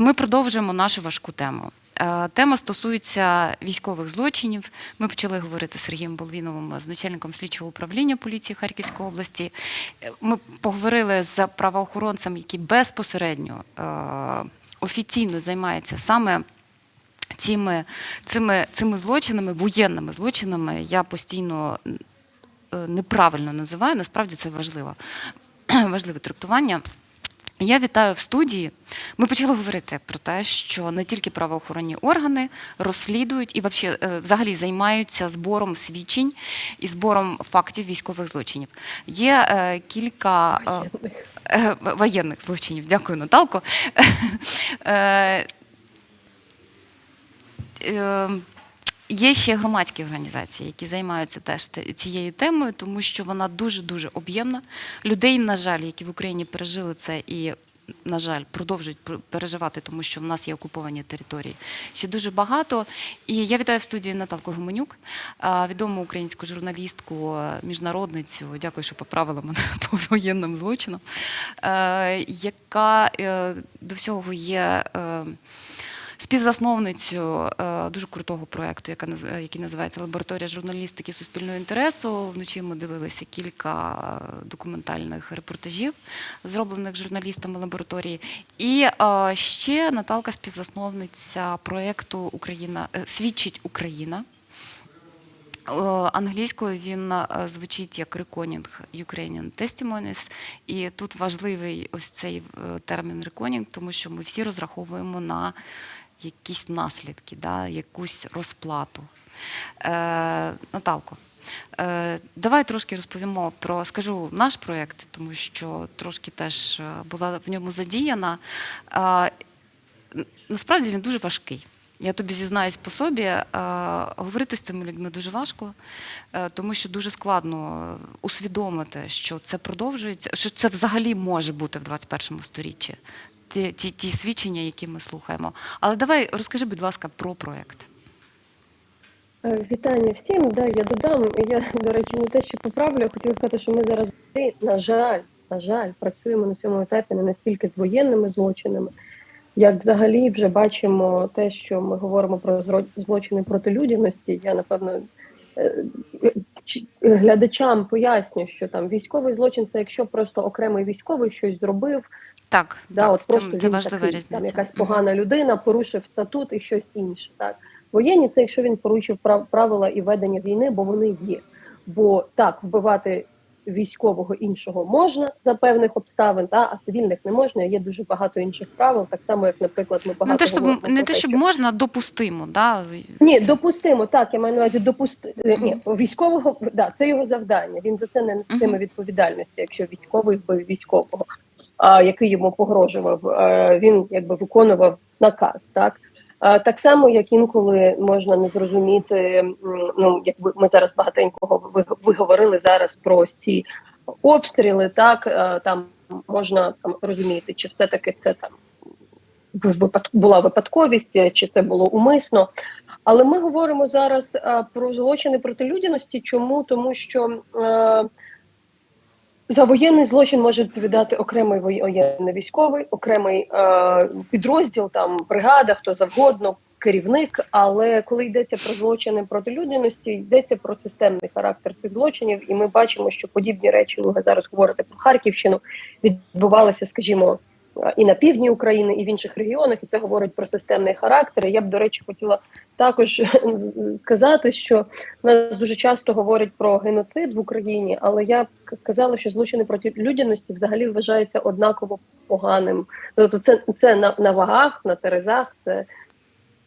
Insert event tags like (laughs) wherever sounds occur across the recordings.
Ми продовжуємо нашу важку тему. Е, Тема стосується військових злочинів. Ми почали говорити з Сергієм Болвіновим, з начальником слідчого управління поліції Харківської області. Е, Ми поговорили з правоохоронцем, який безпосередньо е, офіційно займається саме цими, цими, цими злочинами, воєнними злочинами. Я постійно неправильно називаю. Насправді це важливо, (clears throat) важливе трактування. Я вітаю в студії. Ми почали говорити про те, що не тільки правоохоронні органи розслідують і е, взагалі займаються збором свідчень і збором фактів військових злочинів. Є е, кілька е, е, воєнних злочинів. Дякую, Наталко. (laughs) Е, е, Є ще громадські організації, які займаються теж цією темою, тому що вона дуже дуже об'ємна. Людей, на жаль, які в Україні пережили це і. На жаль, продовжують переживати, тому що в нас є окуповані території. Ще дуже багато. І я вітаю в студії Наталку Гуменюк, відому українську журналістку, е, міжнародницю. Дякую, що поправила мене (laughs) по воєнним злочинам, е, яка е, до всього є. Співзасновницю е, дуже крутого проєкту, е, який називається Лабораторія журналістики суспільного інтересу. Вночі ми дивилися кілька е, документальних репортажів, зроблених журналістами лабораторії. І ще Наталка співзасновниця проєкту Україна Свідчить Україна. Англійською він звучить як Reckoning Ukrainian Testimonies. І тут важливий ось цей термін Reckoning, тому що ми всі розраховуємо на якісь наслідки, да, якусь розплату. Е, Наталко, е, давай трошки розповімо про, скажу, наш проєкт, тому що трошки теж е, була в ньому задіяна. Е, насправді він дуже важкий. Я тобі зізнаюсь по собі, е, говорити з цими людьми дуже важко, е, тому що дуже складно усвідомити, що це продовжується, що це взагалі може бути в 21 сторіччі. Ті, ті, ті свідчення, які ми слухаємо. Але давай розкажи, будь ласка, про проєкт. Е, Вітання всім. Да, я додам. Я, до речі, не те, що поправлю, я хотіла сказати, що ми зараз, на жаль, на жаль, працюємо на цьому етапі не настільки з воєнними злочинами, як взагалі вже бачимо те, що ми говоримо про злочини проти людяності. Я напевно е, глядачам поясню, що там військовий злочин це якщо просто окремий військовий щось зробив, Так, Да, так от просто це він важлива такий, різниця. там якась погана людина порушив статут і щось інше. Так воєнні це якщо він порушив прав- правила і ведення війни, бо вони є. Бо так вбивати військового іншого можна за певних обставин, та а цивільних не можна. Є дуже багато інших правил, так само як, наприклад, ми багато Ну, те, щоб, говоримо не те, щоб що- можна, допустимо. Да? ні, допустимо, так, я маю на увазі допусти. Мгм. Ні, військового да, це його завдання. Він за це не нестиме Мгм. відповідальності, якщо військовий вбив військового, який йому погрожував. Він якби виконував наказ. Так так само, як інколи можна не зрозуміти. Ну якби ми зараз багатенько гов- ви, зараз про ці обстріли, так там можна там розуміти, чи все таки це там була випадковість, е, чи це було умисно. Але ми говоримо зараз про злочини проти людяності. Чому? Тому що е, за воєнний злочин може відповідати окремий воєнний військовий, окремий е, підрозділ, там бригада, хто завгодно, керівник. Але коли йдеться про злочини проти людяності, йдеться про системний характер цих злочинів, і ми бачимо, що подібні речі, ви зараз говорите про Харківщину, відбувалися, скажімо, і на півдні України, і в інших регіонах, і це говорить про системний характер. Я б, до речі, хотіла також (laughs) сказати, що нас дуже часто говорять про геноцид в Україні, але я б сказала, що злочини проти людяності взагалі вважаються однаково поганим. Тобто, це, це на, на вагах, на терезах, це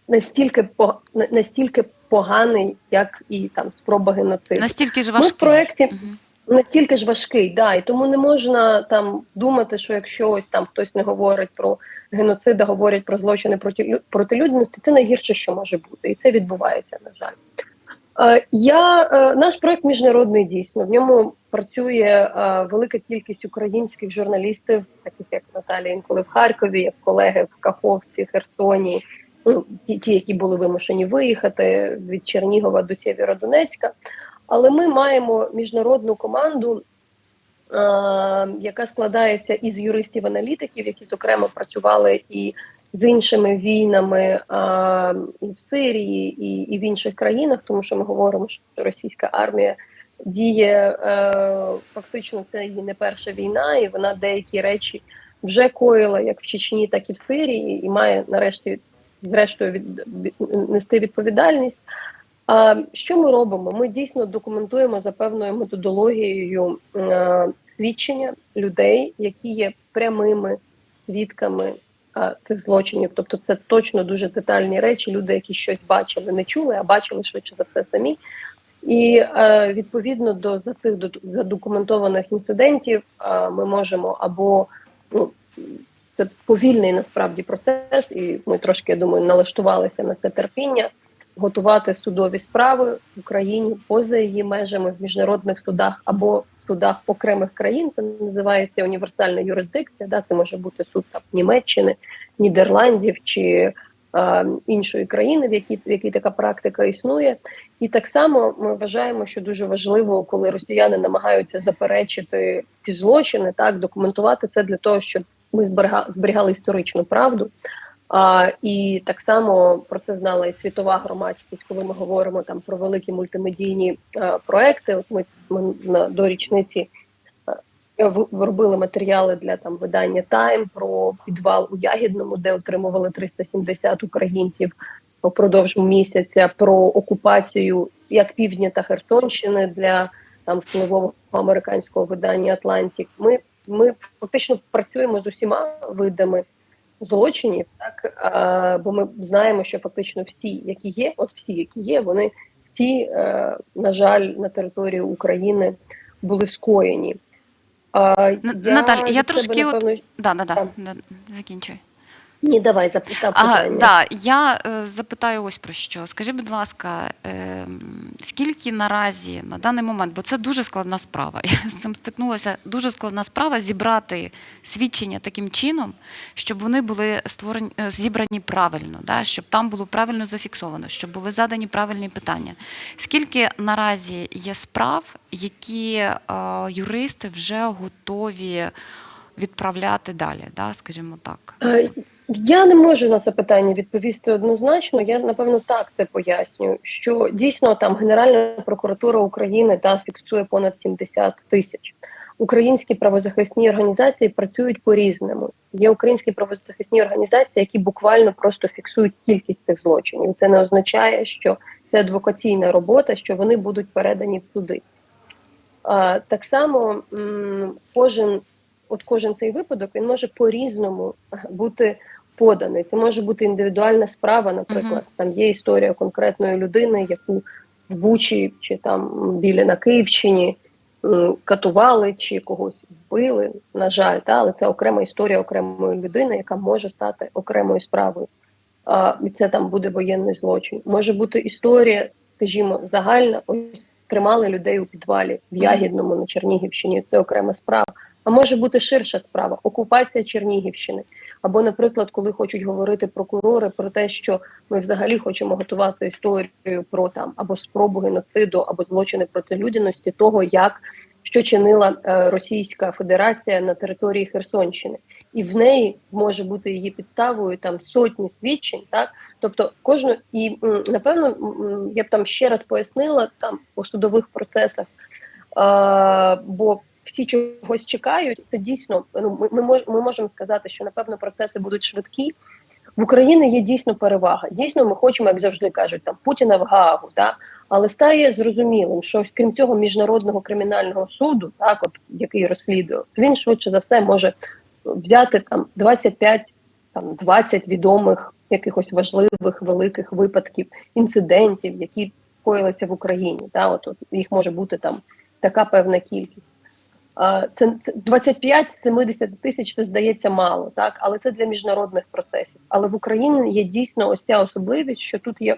настільки по настільки поганий, як і там спроба геноциду. Настільки ж Ми в проєкті Мгм. Настільки ж важкий, да, і тому не можна там думати, що якщо ось там хтось не говорить про геноцид, а говорять про злочини проти проти людяності, це найгірше, що може бути, і це відбувається, на жаль. Е, Я е, наш проект міжнародний дійсно. В ньому працює е, велика кількість українських журналістів, таких як Наталія інколи в Харкові, як колеги в Каховці, Херсоні, ну ті, ті, які були вимушені виїхати від Чернігова до Сєвєродонецька. Але ми маємо міжнародну команду, е, яка складається із юристів-аналітиків, які зокрема працювали і з іншими війнами а, і в Сирії, і, і в інших країнах, тому що ми говоримо, що російська армія діє е, фактично це її не перша війна, і вона деякі речі вже коїла як в Чечні, так і в Сирії, і має нарешті зрештою від нести відповідальність. А що ми робимо? Ми дійсно документуємо за певною методологією е, свідчення людей, які є прямими свідками цих злочинів. Тобто, це точно дуже детальні речі. Люди, які щось бачили, не чули, а бачили швидше за все самі. І е, відповідно до за цих до- задокументованих інцидентів е, ми можемо або ну це повільний насправді процес, і ми трошки я думаю налаштувалися на це терпіння. Готувати судові справи в Україні поза її межами в міжнародних судах або в судах окремих країн. Це називається універсальна юрисдикція. Да, це може бути суд там Німеччини, Нідерландів чи е, іншої країни, в якій в якій така практика існує. І так само ми вважаємо, що дуже важливо, коли росіяни намагаються заперечити ці злочини, так документувати це для того, щоб ми зберіга- зберігали історичну правду. А, і так само про це знала і світова громадськість, коли ми говоримо там про великі мультимедійні е, проекти. От ми, ми на до річниці робили матеріали для там видання Тайм про підвал у Ягідному, де отримували 370 українців упродовж місяця, про окупацію як півдня та Херсонщини для там впливового американського видання Атлантик. Ми, ми фактично працюємо з усіма видами злочинів, так а, бо ми знаємо, що фактично всі, які є, от всі, які є, вони всі, е, на жаль, на території України були скоєні. Н- Наталь, я трошки трошки от- Да, да, да, да, закінчуй. Ні, давай запитав А, да, я е, запитаю ось про що. Скажи, будь ласка, е, скільки наразі на даний момент, бо це дуже складна справа. (laughs) Я з цим стикнулася. Дуже складна справа зібрати свідчення таким чином, щоб вони були створені е, зібрані правильно, да, щоб там було правильно зафіксовано, щоб були задані правильні питання. Скільки наразі є справ, які е, юристи вже готові відправляти далі, да, скажімо так. Я не можу на це питання відповісти однозначно. Я напевно так це пояснюю. Що дійсно там Генеральна прокуратура України та фіксує понад 70 тисяч. Українські правозахисні організації працюють по різному. Є українські правозахисні організації, які буквально просто фіксують кількість цих злочинів. Це не означає, що це адвокаційна робота, що вони будуть передані в суди. А, так само кожен, от кожен цей випадок він може по-різному бути поданий. Це може бути індивідуальна справа, наприклад, там є історія конкретної людини, яку в Бучі чи там біля на Київщині катували чи когось вбили. На жаль, та але це окрема історія окремої людини, яка може стати окремою справою. А, і це там буде воєнний злочин. Може бути історія, скажімо, загальна. Ось тримали людей у підвалі в Ягідному на Чернігівщині. Це окрема справа. А може бути ширша справа окупація Чернігівщини. Або, наприклад, коли хочуть говорити прокурори про те, що ми взагалі хочемо готувати історію про там або спробу геноциду, або злочини проти людяності, того як що чинила е, Російська Федерація на території Херсонщини, і в неї може бути її підставою там сотні свідчень, так? Тобто кожну і напевно я б там ще раз пояснила там по судових процесах, е, бо всі чогось чекають. Це дійсно ну ми, ми, ми можемо сказати, що напевно процеси будуть швидкі. В Україні є дійсно перевага. Дійсно, ми хочемо, як завжди кажуть, там Путіна в Гаагу, да? але стає зрозумілим, що крім цього міжнародного кримінального суду, так от який розслідує, він швидше за все може взяти там 25, там 20 відомих якихось важливих великих випадків, інцидентів, які коїлися в Україні. Да? От, от їх може бути там така певна кількість. Це, це 25 з 70 тисяч це здається мало, так але це для міжнародних процесів. Але в Україні є дійсно ось ця особливість, що тут є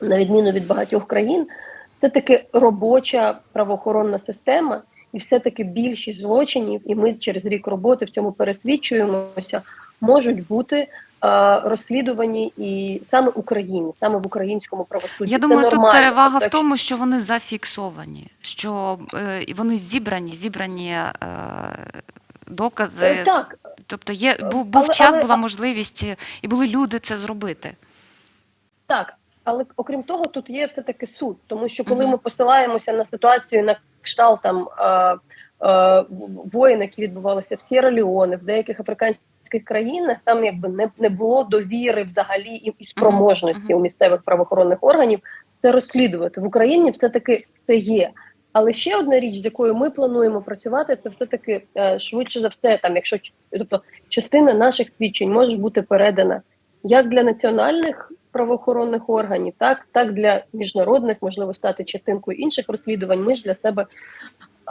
на відміну від багатьох країн, все таки робоча правоохоронна система, і все-таки більшість злочинів, і ми через рік роботи в цьому пересвідчуємося, можуть бути е, розслідувані і саме Україні, саме в українському правосудді. Я Це думаю, тут нормально. перевага в Тобто, тому, що вони зафіксовані, що е, вони зібрані, зібрані е, докази Е, Так, Тобто є був, був Але- час, але- була можливість і були люди це зробити. Так, але окрім того, тут є все-таки суд, тому що коли Мгм. ми посилаємося на ситуацію на кшталт там е, е, воїн, які відбувалися в Сєра Леоне, в деяких африканських країнах, там якби не, не було довіри взагалі і, і спроможності мгм. у місцевих правоохоронних органів це розслідувати в Україні. Все таки це є. Але ще одна річ, з якою ми плануємо працювати, це все таки е, швидше за все, там, якщо тобто частина наших свідчень може бути передана як для національних правоохоронних органів, так, так для міжнародних, можливо, стати частинкою інших розслідувань. Ми ж для себе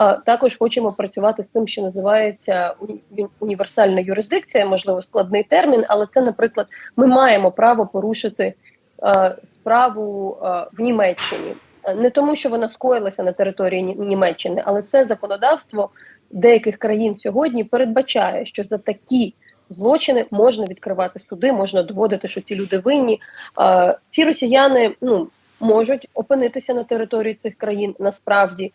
а, також хочемо працювати з тим, що називається уні- універсальна юрисдикція, можливо, складний термін, але це, наприклад, ми маємо право порушити справу в Німеччині. Не тому, що вона скоїлася на території Ні- Німеччини, але це законодавство деяких країн сьогодні передбачає, що за такі злочини можна відкривати суди, можна доводити, що ці люди винні. Ці росіяни ну можуть опинитися на території цих країн насправді.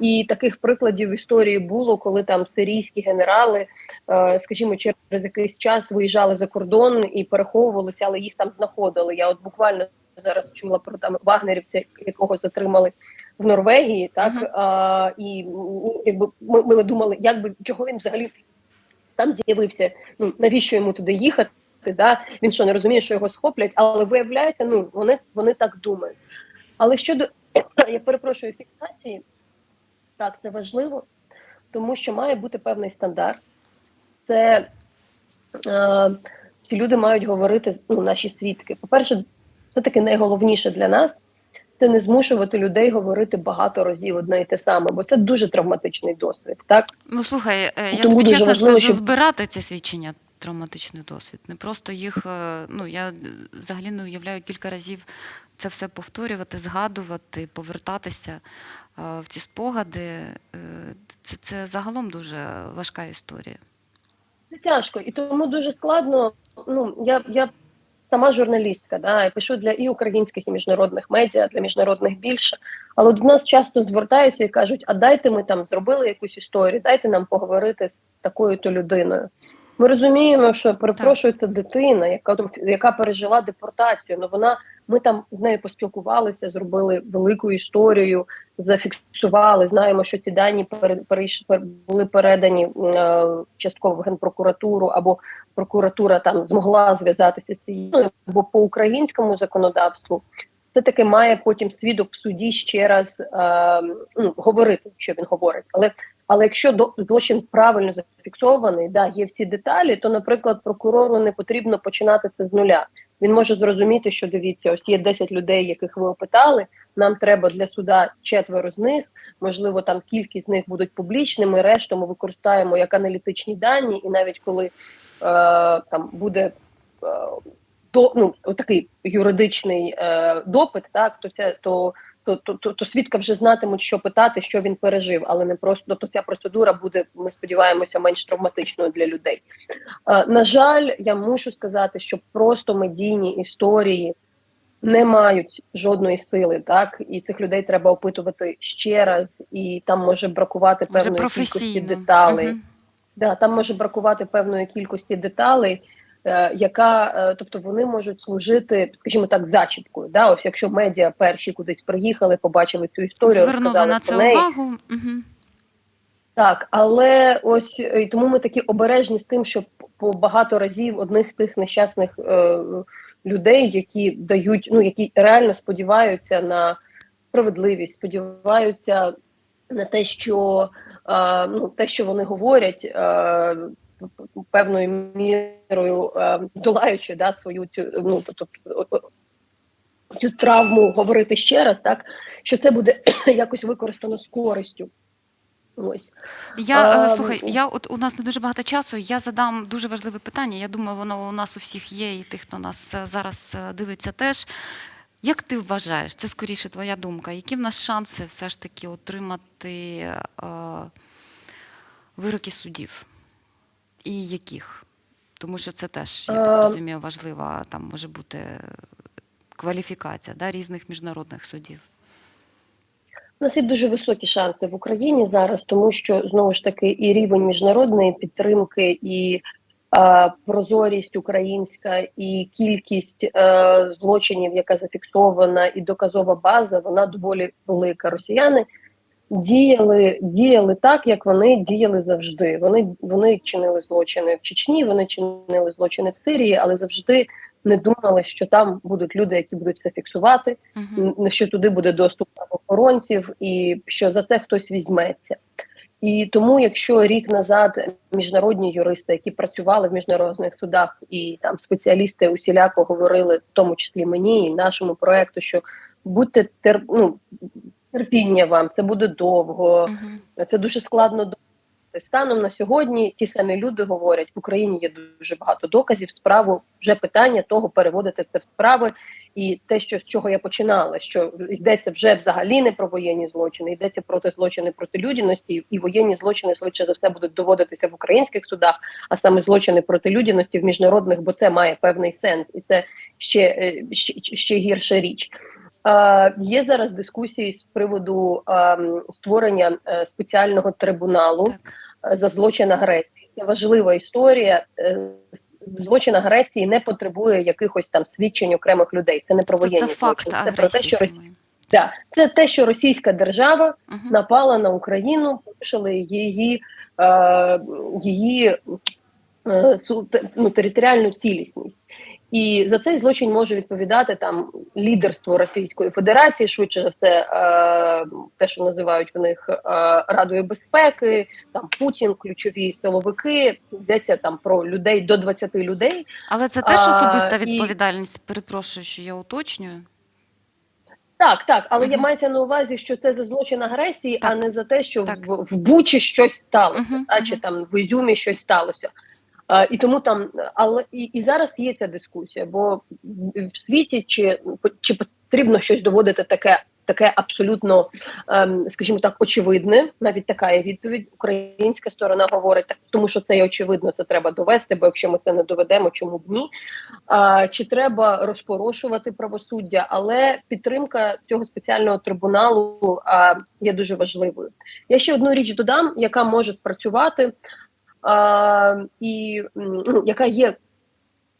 І таких прикладів в історії було, коли там сирійські генерали, е, скажімо, через якийсь час виїжджали за кордон і переховувалися, але їх там знаходили. Я от буквально зараз чула про там вагнерівця, якого затримали в Норвегії, так Мгм. а, і ну, якби ми, ми думали, як би чого він взагалі там з'явився. Ну навіщо йому туди їхати? Да? Він що не розуміє, що його схоплять, але виявляється, ну вони, вони так думають. Але щодо я перепрошую фіксації, так це важливо, тому що має бути певний стандарт. Це е, ці люди мають говорити ну, наші свідки. По-перше, все таки найголовніше для нас це не змушувати людей говорити багато разів одне і те саме, бо це дуже травматичний досвід. Так Ну слухай, е, я Тому тобі чесно важливо, скажу, щоб- збирати ці свідчення травматичний досвід. Не просто їх, е, ну я взагалі не уявляю кілька разів це все повторювати, згадувати, повертатися е, в ці спогади. Е, Це, це загалом дуже важка історія. це тяжко, і тому дуже складно. Ну я, я сама журналістка, да, я пишу для і українських, і міжнародних медіа, для міжнародних більше. Але до нас часто звертаються і кажуть: а дайте ми там зробили якусь історію, дайте нам поговорити з такою то людиною. Ми розуміємо, що перепрошую, це дитина, яка яка пережила депортацію. Ну вона ми там з нею поспілкувалися, зробили велику історію, зафіксували. Знаємо, що ці дані були передані е, частково в генпрокуратуру, або прокуратура там змогла зв'язатися з цією, бо по українському законодавству все таки має потім свідок в суді ще раз е, ну, говорити, що він говорить. Але але якщо злочин правильно зафіксований, да є всі деталі, то, наприклад, прокурору не потрібно починати це з нуля. Він може зрозуміти, що дивіться, ось є 10 людей, яких ви опитали. Нам треба для суда четверо з них. Можливо, там кількість з них будуть публічними. Решту ми використаємо як аналітичні дані, і навіть коли е, там буде е, до ну такий юридичний е, допит, так то це то. То, то, то, то свідка вже знатимуть, що питати, що він пережив, але не просто тобто ця процедура буде, ми сподіваємося, менш травматичною для людей. Е, на жаль, я мушу сказати, що просто медійні історії не мають жодної сили, так і цих людей треба опитувати ще раз, і там може бракувати певної кількості деталей. Мгм. Да, там може бракувати певної кількості деталей, яка, е, тобто вони можуть служити, скажімо так, зачіпкою. Да? Ось якщо медіа перші кудись приїхали, побачили цю історію, Звернули на це неї. увагу. Мгм. Так, але ось е, і тому ми такі обережні з тим, що по багато разів одних тих нещасних е, людей, які дають, ну які реально сподіваються на справедливість, сподіваються на те, що е, ну те, що вони говорять, е, певною мірою е, долаючи да, свою цю ну тобто цю травму говорити ще раз, так що це буде (clears throat) якось використано з користю. Ось Я е, А, слухай, я от у нас не дуже багато часу. Я задам дуже важливе питання. Я думаю, воно у нас у всіх є, і тих, хто нас е, зараз дивиться, теж. Як ти вважаєш, це скоріше твоя думка? Які в нас шанси все ж таки отримати е, вироки судів? І яких? Тому що це теж, я так Е, розумію, важлива там може бути кваліфікація да, різних міжнародних судів. У нас є дуже високі шанси в Україні зараз, тому що знову ж таки і рівень міжнародної підтримки, і е, прозорість українська, і кількість е, злочинів, яка зафіксована, і доказова база, вона доволі велика. Росіяни діяли, діяли так, як вони діяли завжди. Вони, вони чинили злочини в Чечні, вони чинили злочини в Сирії, але завжди не думали, що там будуть люди, які будуть це фіксувати Мгм. н- що туди буде доступ правоохоронців, і що за це хтось візьметься. І тому, якщо рік назад міжнародні юристи, які працювали в міжнародних судах, і там спеціалісти усіляко говорили, в тому числі мені і нашому проекту, що будьте тер, ну, терпіння вам, це буде довго, Мгм. це дуже складно. Станом на сьогодні ті самі люди говорять, в Україні є дуже багато доказів. Справу вже питання того переводити це в справи. І те, що з чого я починала, що йдеться вже взагалі не про воєнні злочини, йдеться проти злочини проти людяності, і воєнні злочини швидше за все будуть доводитися в українських судах, а саме злочини проти людяності в міжнародних, бо це має певний сенс, і це ще, е, ще, ще гірша річ. Е, є зараз дискусії з приводу е, створення е, спеціального трибуналу Так. за злочин агресії. Це важлива історія. Злочин агресії не потребує якихось там свідчень окремих людей. Це не про Тобто воєнні це факт злочини. Це про те, що Росія да, це те, що Російська держава Мгм. напала на Україну, порушили її, е, її ну, територіальну цілісність. І за цей злочин може відповідати там лідерство Російської Федерації, швидше за все, е, те, що називають в них е, Радою безпеки, там Путін, ключові силовики. Йдеться там про людей до 20 людей. Але це теж А, особиста і- відповідальність. Перепрошую, що я уточнюю. Так, так, але я мається на увазі, що це за злочин агресії, а не за те, що так. в, в Бучі щось сталося, Мгм, та, чи там в Ізюмі щось сталося. І тому там, але і, і зараз є ця дискусія, бо в- світі чи, чи потрібно щось доводити таке, таке абсолютно, ем, скажімо так, очевидне. Навіть така є відповідь. Українська сторона говорить так, тому що це є очевидно, це треба довести. Бо якщо ми це не доведемо, чому б ні? А, чи треба розпорошувати правосуддя, але підтримка цього спеціального трибуналу є дуже важливою. Я ще одну річ додам, яка може спрацювати, і ну, яка є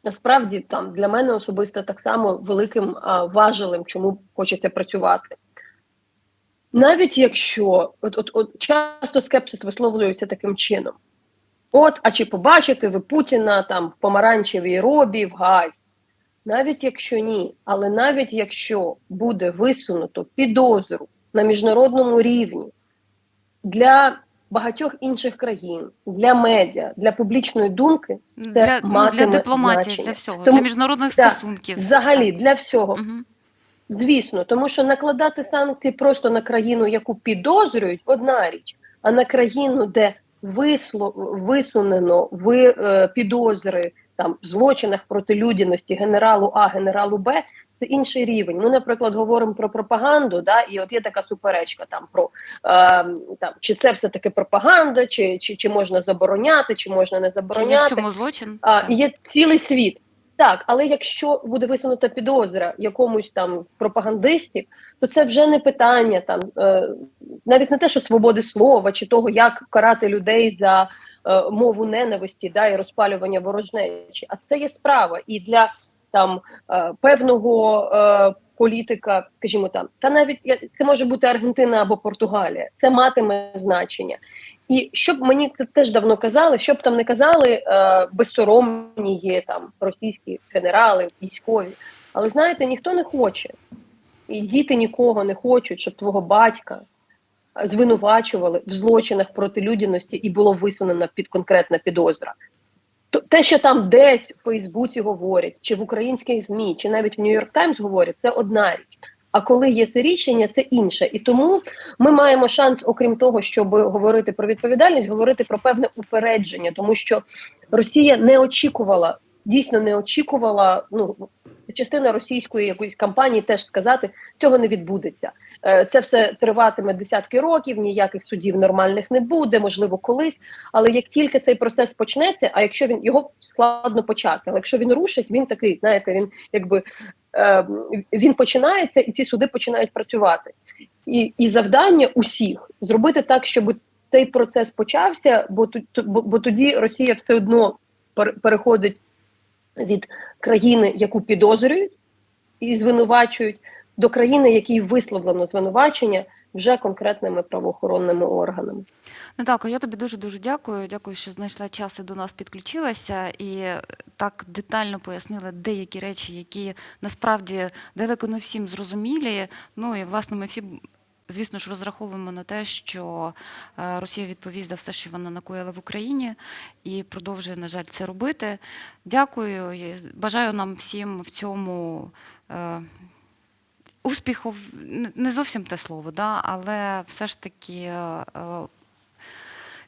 насправді там для мене особисто так само великим важелем, чому хочеться працювати. Навіть якщо от, от, от часто скепсис висловлюється таким чином. От, а чи побачите ви Путіна там в помаранчевій робі, в газі? Навіть якщо ні, але навіть якщо буде висунуто підозру на міжнародному рівні для багатьох інших країн, для медіа, для публічної думки, Для, ну, для дипломатії, значення. для всього, Тому- для міжнародних Так, стосунків. взагалі для всього. Угу. Звісно, тому що накладати санкції просто на країну, яку підозрюють, одна річ, а на країну, де висло, висунено ви, е, підозри там в злочинах проти людяності генералу А, генералу Б, це інший рівень. Ми, наприклад, говоримо про пропаганду, да, і от є така суперечка там про е, там чи це все таки пропаганда, чи, чи, чи можна забороняти, чи можна не Чи є в забороняти. цьому злочин? А, є цілий світ. Так, але якщо буде висунута підозра якомусь там з пропагандистів, то це вже не питання там е, навіть не те, що свободи слова чи того, як карати людей за мову ненависті да, і розпалювання ворожнечі. А це є справа і для там е, певного е, політика, скажімо там, та навіть це може бути Аргентина або Португалія. Це матиме значення. І щоб мені це теж давно казали, щоб там не казали, е, безсоромні є там російські генерали, військові. Але знаєте, ніхто не хоче, і діти нікого не хочуть, щоб твого батька е, звинувачували в злочинах проти людяності і було висунена під конкретна підозра. Те, що там десь в Фейсбуці говорять, чи в українських ЗМІ, чи навіть в Нью-Йорк Таймс говорять, це одна річ. А коли є це рішення, це інше. І тому ми маємо шанс, окрім того, щоб говорити про відповідальність, говорити про певне упередження, тому що Росія не очікувала, дійсно не очікувала. Ну частина російської якоїсь кампанії теж сказати, цього не відбудеться. Е, Це все триватиме десятки років, ніяких судів нормальних не буде, можливо, колись. Але як тільки цей процес почнеться, а якщо він його складно почати, але якщо він рушить, він такий, знаєте, він якби е, він починається, і ці суди починають працювати. і, і завдання усіх зробити так, щоб цей процес почався, бо, бо, бо тоді Росія все одно пер- переходить від країни, яку підозрюють і звинувачують, до країни, якій висловлено звинувачення вже конкретними правоохоронними органами. Наталко, я тобі дуже дуже дякую. Дякую, що знайшла час і до нас підключилася і так детально пояснила деякі речі, які насправді далеко не всім зрозумілі. Ну і власне ми всі. Звісно ж, розраховуємо на те, що е, Росія відповість за все, що вона накоїла в Україні, і продовжує, на жаль, це робити. Дякую. Бажаю нам всім в цьому е, успіху. не- зовсім те слово, да, але все ж таки е,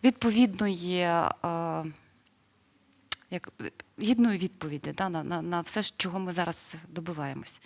відповідної, як, гідної відповіді да, на, на, на все, чого ми зараз добиваємось.